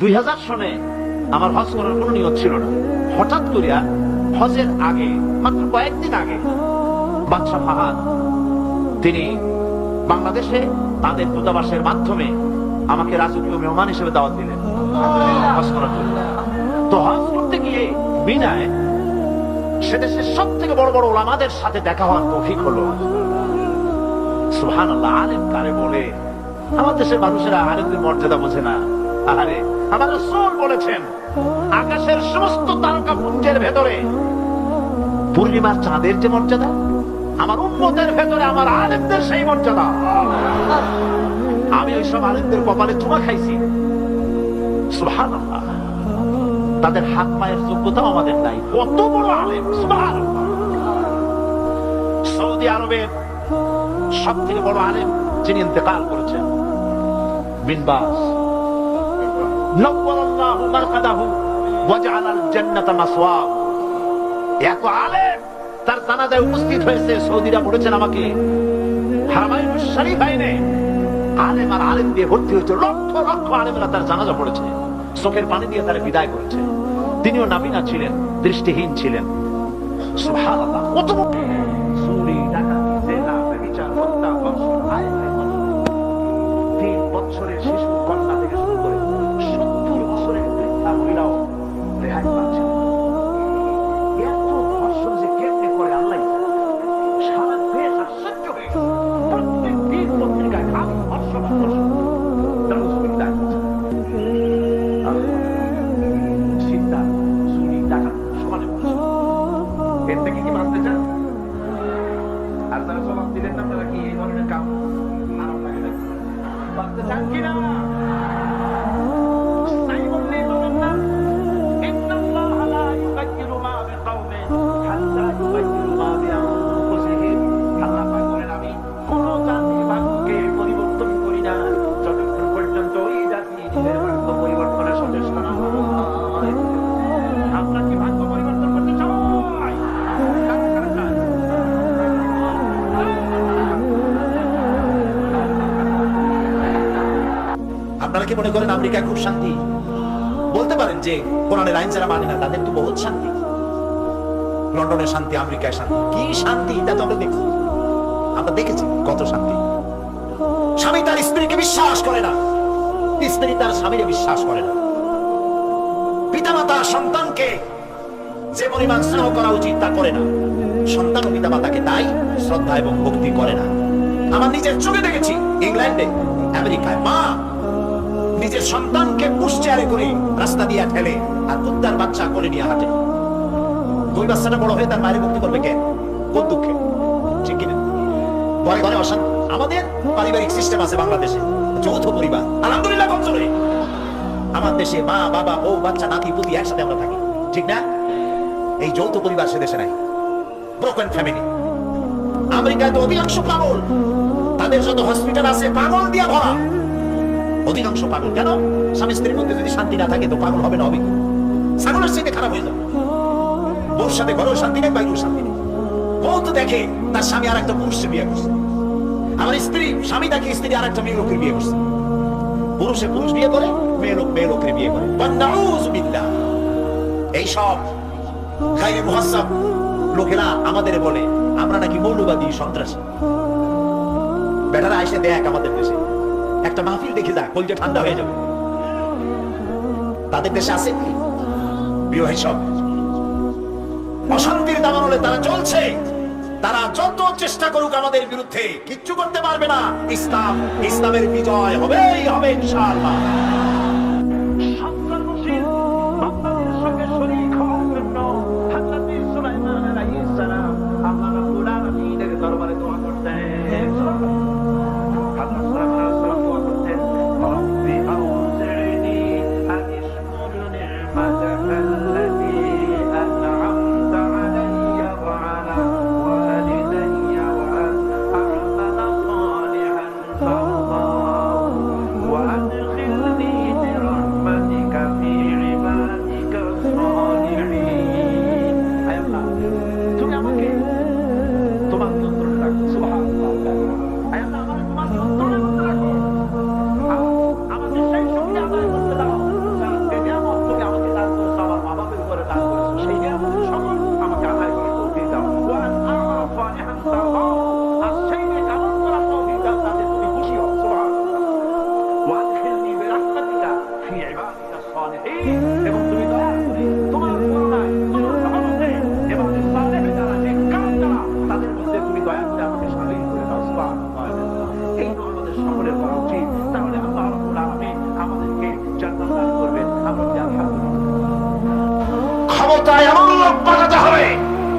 দুই হাজার সনে আমার হজ করার কোনো নিয়ত ছিল না। হঠাৎ করিয়া হজের আগে, মাত্র কয়েকদিন আগে, বাদশাহ ফাহাদ, তিনি বাংলাদেশে তাদের দূতাবাসের মাধ্যমে আমাকে রাজকীয় মেহমান হিসেবে দাওয়াত দিলেন। হজ করার জন্য। তো হজ করতে গিয়ে বিনায় সে দেশের সব থেকে বড় বড় ওলামাদের সাথে দেখা হওয়ার তৌফিক হলো। সুহান আল্লাহ আলেম কারে বলে, আমার দেশের মানুষেরা আলেমদের মর্যাদা বোঝে না। আরে আমার রসুল বলেছেন, আকাশের সমস্ত তারকা পুঞ্জের ভেতরে, পূর্ণিমার চাঁদের যে মর্যাদা, আমার উন্মতের ভেতরে আমার আলেমদের সেই মর্যাদা। আমি ওইসব আলেমদের কপালে চুমা খাইছি। সুহান তাদের হাত পায়ের যোগ্যতাও আমাদের নাই। কত বড় আলেম সুবহান সৌদি আরবের সব থেকে বড় আলেম যিনি ইন্তেকাল করেছেন বিনবাস আলেম তার জানাজা পড়েছে, চোখের পানি দিয়ে তারা বিদায় করেছে। তিনিও নাবিনা ছিলেন, দৃষ্টিহীন ছিলেন। 张杰呢？মনে করেন আমেরিকায় খুব শান্তি। বলতে পারেন যে কোরআনের আইন যারা মানে না, তাদের তো বহুত শান্তি। লন্ডনে শান্তি, আমেরিকায় শান্তি। কি শান্তি, এটা তো আমরা দেখছি। আমরা দেখেছি কত শান্তি। স্বামী তার স্ত্রীকে বিশ্বাস করে না। স্ত্রী তার স্বামীকে বিশ্বাস করে না। পিতামাতা সন্তানকে যে পরিমাণ স্নেহ করা উচিত তা করে না। সন্তান ও পিতামাতাকে তাই শ্রদ্ধা এবং ভক্তি করে না। আমার নিজের চোখে দেখেছি, ইংল্যান্ডে, আমেরিকায়। মা নিজের সন্তানকে পুষ্চারে করে রাস্তা দিয়ে ঠেলে আর কুত্তার বাচ্চা করে নিয়ে হাঁটে। ওই বাচ্চাটা বড় হয়ে তার মায়ের মুক্তি করবে কে? কোন দুঃখে? ঠিক কিনা? ঘরে ঘরে অশান্তি আমাদের পারিবারিক সিস্টেম আছে বাংলাদেশে, যৌথ পরিবার। আলহামদুলিল্লাহ কম চলে আমার দেশে মা, বাবা, বউ, বাচ্চা, নাতি, পুতি একসাথে আমরা থাকি। ঠিক না? এই যৌথ পরিবার সে দেশে নাই। ব্রোকেন ফ্যামিলি আমেরিকায় তো অধিকাংশ পাগল। তাদের যত হসপিটাল আছে, পাগল দিয়া ভরা। অধিকাংশ পাগল। কেন? স্বামী স্ত্রীর মধ্যে যদি শান্তি না থাকে তো পাগল হবে না ছাগলের খারাপ হয়ে যাবে। বউর সাথে ঘরেও শান্তি নেই বাইরেও শান্তি নেই। বউ তো দেখে তার স্বামী আর একটা বিয়ে করছে। আমার স্ত্রী, স্বামী দেখে স্ত্রী আর একটা মেয়ে বিয়ে করছে। পুরুষে পুরুষ বিয়ে করে, মেয়ে লোক মেয়ে লোকের বিয়ে করে। খাইরে লোকেরা আমাদের বলে, আমরা নাকি মৌলবাদী সন্ত্রাসী। বেটারা এসে দেখ আমাদের দেশে। একটা মাহফিল দেখে যাক কলজে ঠান্ডা হয়ে যাবে। তাদের দেশে আছে? কি প্রিয় সব অশান্তির দাবানলে তারা চলছে। তারা যত চেষ্টা করুক আমাদের বিরুদ্ধে, কিচ্ছু করতে পারবে না। ইসলাম, ইসলামের বিজয় হবেই হবে ইনশাআল্লাহ।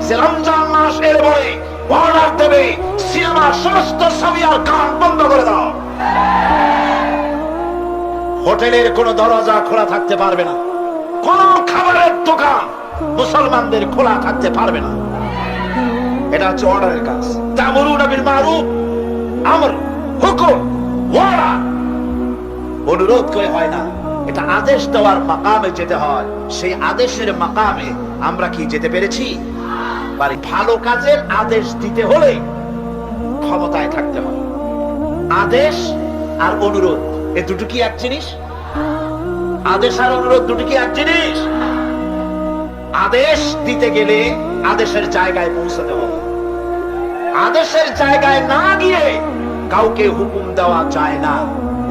যে রমজান মাস এর পরে অর্ডার দেবে সিনেমার সমস্ত ছবি আর গান বন্ধ করে দাও। হোটেলের কোনো দরজা খোলা থাকতে পারবে না। কোন খাবারের দোকান মুসলমানদের খোলা থাকতে পারবে না। এটা হচ্ছে অর্ডারের কাজ। তামরুন বিল মারুফ, আমর, হুকুম অনুরোধ করে হয় না, এটা আদেশ দেওয়ার মাকামে যেতে হয়। সেই আদেশের মাকামে আমরা কি যেতে পেরেছি? পারি। ভালো কাজের আদেশ দিতে হলে ক্ষমতায় থাকতে হবে। আদেশ আর অনুরোধ, এ দুটো কি এক জিনিস? আদেশ আর অনুরোধ দুটো কি এক জিনিস? আদেশ দিতে গেলে আদেশের জায়গায় পৌঁছাতে হবে। আদেশের জায়গায় না গিয়ে কাউকে হুকুম দেওয়া যায় না।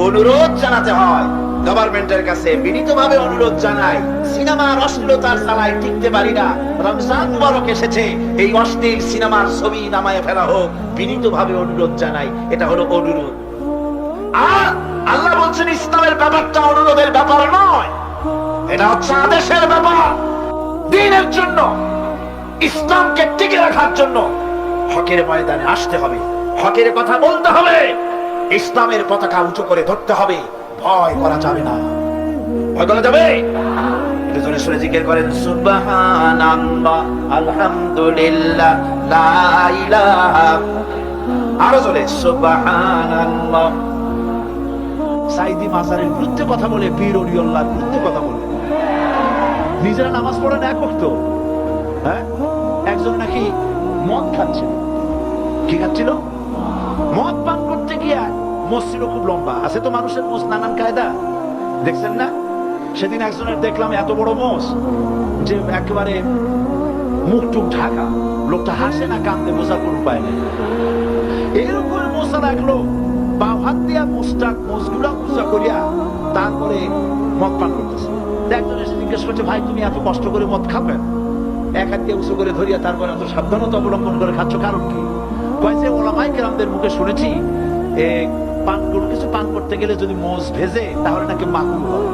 অনুরোধ জানাতে হয়। গভর্নমেন্টের কাছে বিনীতভাবে অনুরোধ জানাই, সিনেমার অশ্লীলতার চালায় টিকতে পারি না। রমজান মুবারক এসেছে, এই অশ্লীল সিনেমার ছবি নামায় ফেলা হোক, বিনীতভাবে অনুরোধ জানাই, এটা হলো অনুরোধ। আর আল্লাহ বলছেন, ইসলামের ব্যাপারটা অনুরোধের ব্যাপার নয়, এটা হচ্ছে আদেশের ব্যাপার। দিনের জন্য, ইসলামকে টিকে রাখার জন্য হকের ময়দানে আসতে হবে। হকের কথা বলতে হবে, ইসলামের পতাকা উঁচু করে ধরতে হবে। ভয় করা যাবে না। ভয় করা যাবে? জোরে সরে করেন সুবহানাল্লাহ আলহামদুলিল্লাহ লা ইলাহা আরও জোরে সুবহানাল্লাহ। সাইদি মাজারের বিরুদ্ধে কথা বলে পীর অলিউল্লাহর বিরুদ্ধে কথা বলে। নিজেরা নামাজ পড়েন এক হ্যাঁ? একজন নাকি মদ খাচ্ছিল। কি খাচ্ছিল? মসজিদও খুব লম্বা। আছে তো মানুষের মোষ নানান কায়দা। দেখছেন না? সেদিন একজনের দেখলাম এত বড় মোষ যে একেবারে মুখ টুক ঢাকা। লোকটা হাসে না কান্দে বোঝার কোন উপায় নেই। এরকম মোষা রাখল বা হাত দিয়া মোষটা মোষগুলা পূজা করিয়া তারপরে মদ পান করতেছে। একজন এসে জিজ্ঞেস করছে, ভাই, তুমি এত কষ্ট করে মদ খাবে? এক হাত দিয়ে উঁচু করে ধরিয়া তারপরে এত সাবধানতা অবলম্বন করে খাচ্ছ, কারণ কি? কয় যে ওলামাই কেরামদের মুখে শুনেছি পান কোনো কিছু পান করতে গেলে যদি মোষ ভেজে, তাহলে নাকি মাকুল হবে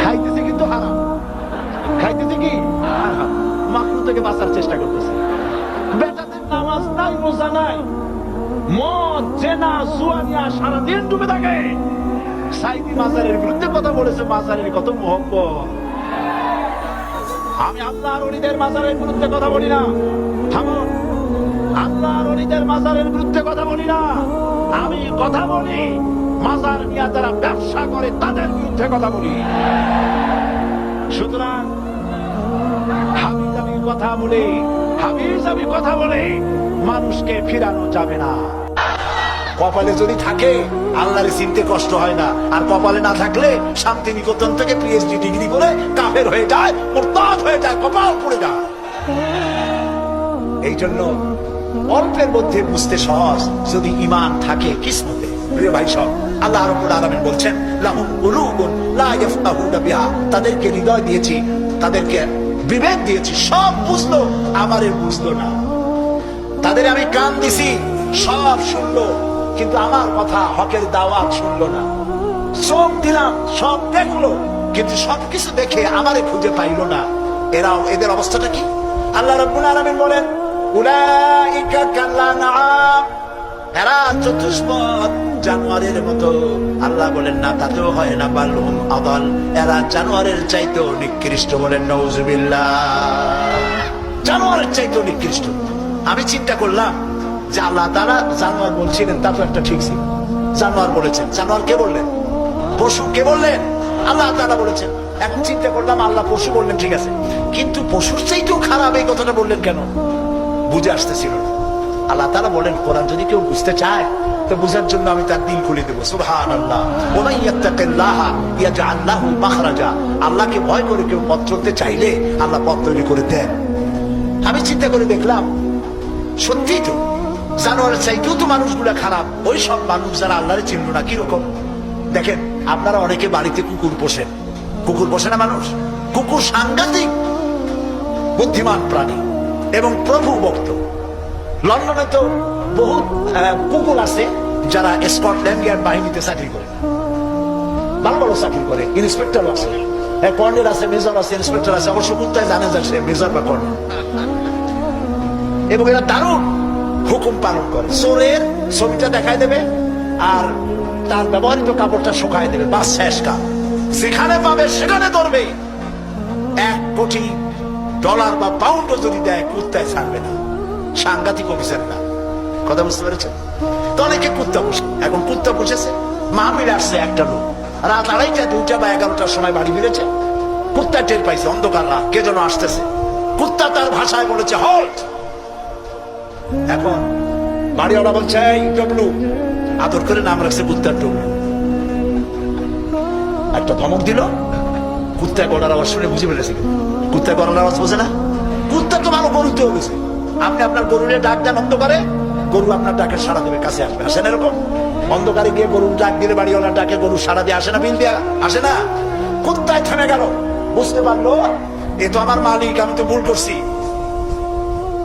খাইতেছে কিন্তু হারাম। খাইতেছে কি? মাকরু থেকে বাঁচার চেষ্টা করতেছে। বেটাদের নামাজ নাই, রোজা নাই। মদ, জেনা, জুয়ানিয়া সারাদিন ডুবে থাকে। সাইদি মাজারের বিরুদ্ধে কথা বলেছে, মাজারের কত মোহব্বত। আমি আল্লাহর অলিদের মাজারের বিরুদ্ধে কথা বলি না। থামুন আল্লাহর অলিদের মাজারের বিরুদ্ধে কথা বলি না। আমি কথা বলি, মাজার যারা ব্যবসা করে তাদের বিরুদ্ধে কথা বলি। সুতরাং কথা কথা মানুষকে ফিরানো যাবে না। কপালে যদি থাকে, আল্লাহরে চিনতে কষ্ট হয় না। আর কপালে না থাকলে শান্তি নিকেতন থেকে পিএইচডি ডিগ্রি করে কাফের হয়ে যায়, মোরতাদ হয়ে যায়, কপাল পড়ে যায়। এই জন্য অল্পের মধ্যে বুঝতে সহজ যদি ইমান থাকে কিসমতে। প্রিয় ভাই সব, আল্লাহ রাব্বুল আলামিন বলছেন তাদেরকে হৃদয় দিয়েছি, তাদেরকে বিবেক দিয়েছি, সব বুঝলো বুঝলো না। তাদের আমি কান দিছি, সব শুনলো, কিন্তু আমার কথা হকের দাওয়াত শুনলো না। চোখ দিলাম, সব দেখল, কিন্তু সবকিছু দেখে আমারে খুঁজে পাইলো না। এরাও, এদের অবস্থাটা কি? আল্লাহ রাব্বুল আলামিন বলেন উলাইকা এরা চতুষ্পদ জানোয়ারের মতো। আল্লাহ বলেন, না, তাতেও হয় না এরা জানোয়ারের চাইতেও নিকৃষ্ট বলেন নওজুবিল্লাহ জানোয়ারের চাইতেও নিকৃষ্ট। আমি চিন্তা করলাম যে আল্লাহ তারা জানোয়ার বলছিলেন, তা তো একটা ঠিক ছিল। জানোয়ার বলেছেন। জানোয়ার কে বললেন? পশু কে বললেন? আল্লাহ তারা বলেছেন। এখন চিন্তা করলাম, আল্লাহ পশু বললেন, ঠিক আছে। কিন্তু পশুর চাইতেও খারাপ এই কথাটা বললেন কেন? বুঝে আসতেছিল। আল্লাহ তারা বলেন, কোরআন যদি কেউ বুঝতে চায়, তো বুঝার জন্য আমি তার দিন খুলে দেবো। আল্লাহ আল্লাহকে ভয় করে কেউ পথ চলতে চাইলে আল্লাহ পথ তৈরি করে দেন। আমি চিন্তা করে দেখলাম সত্যি তো, জানোয়ারের চাইতেও তো মানুষগুলা খারাপ। ওই সব মানুষ যারা আল্লাহরে চিনল না কীরকম দেখেন, আপনারা অনেকে বাড়িতে কুকুর পোষেন। কুকুর পোষে না মানুষ? কুকুর সাংঘাতিক, বুদ্ধিমান প্রাণী। এবং প্রভু ভক্ত। লন্ডনে তো বহু কুকুর আছে যারা স্কটল্যান্ড ইয়ার্ড বাহিনীতে চাকরি করে। ভালো ভালো চাকরি করে, ইন্সপেক্টর আছে। হ্যাঁ কর্নেল আছে, মেজর আছে, ইন্সপেক্টর আছে। অবশ্য কুত্তায় জানে সে মেজর বা কর্নেল। এবং এরা দারুণ হুকুম পালন করে। চোরের ছবিটা দেখায় দেবে আর তার ব্যবহৃত কাপড়টা শুকায় দেবে। বাস শেষ কাজ যেখানে পাবে সেখানে ধরবে। এক কোটি ডলার বা পাউন্ডও যদি দেয়, কুত্তায় ছাড়বে না। সাংঘাতিক অফিসার না। কথা বুঝতে পেরেছেন? তো অনেকে কুত্তা বসে এখন কুত্তা বসেছে মাহমিল আসছে একটা লোক। রাত আড়াইটা, দুইটা বা এগারোটার সময় বাড়ি ফিরেছে। কুত্তা টের পাইছে, অন্ধকার রাত, কে যেন আসতেছে। কুত্তা তার ভাষায় বলেছে হল্ট এখন বাড়িওয়ালা বলছে আদর করে নাম রাখছে কুত্তার ডবলু। একটা ধমক দিল। কুত্তা গড়ার আওয়াজ শুনে বুঝে ফেলেছে। কুত্তা গড়ার আওয়াজ বোঝে না? কুত্তা তো ভালো গরুতে গেছে। আপনি আপনার গরুরে ডাক দেন অন্ধকারে, গরু আপনার ডাকে সাড়া দেবে, কাছে আসবে। আসে না এরকম? অন্ধকারে গিয়ে গরু ডাক দিলে বাড়িওয়ালা ডাকে গরু সাড়া দিয়ে আসে না, বিল দিয়া আসে না? কুত্তায় থেমে গেল। বুঝতে পারল? এ তো আমার মালিক, আমি তো ভুল করছি।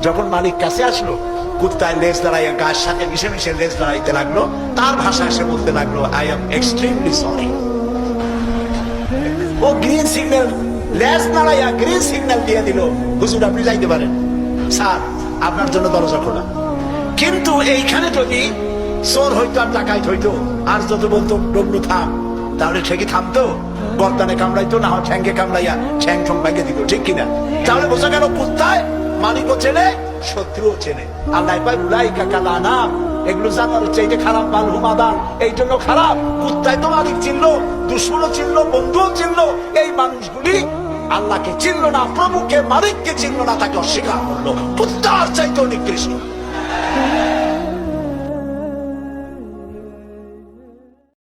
যখন মালিক কাছে আসলো, কুত্তায় লেজ দাঁড়াইয়া গাছ সাথে মিশে মিশে লেজ দাঁড়াইতে লাগল। তার ভাষা এসে বলতে লাগল আই এম এক্সট্রিমলি সরি ও গ্রিন সিগন্যাল লেজ নাড়াইয়া গ্রিন সিগন্যাল দিয়ে দিল। হুজুর, আপনি যাইতে পারেন। স্যার, আপনার জন্য দরজা খোলা। কিন্তু এইখানে যদি চোর হইতো আর ডাকাইত হইতো, আর যত বলতো ডবলু থাম। তাহলে ঠেকে থামতো? গর্দানে কামড়াইতো, না হয় ঠ্যাঙ্গে কামড়াইয়া ঠ্যাং ঠং ভাঙে দিত, ঠিক কিনা? তাহলে বোঝা গেল কুত্তায় মালিকও চেনে, শত্রুও চেনে। নাই পাই উলাই কাকালা নাম এগুলো জানার চাইতে খারাপ বাল হুমাদান এই জন্য খারাপ। কুত্তায় তো মালিক চিনলো দুশ্মনও চিনলো বন্ধুও চিনলো এই মানুষগুলি আল্লাহকে চিনল না, প্রভুকে মালিককে চিনল না, তাকে অস্বীকার করল। কুত্তার চাইতে নিকৃষ্ট।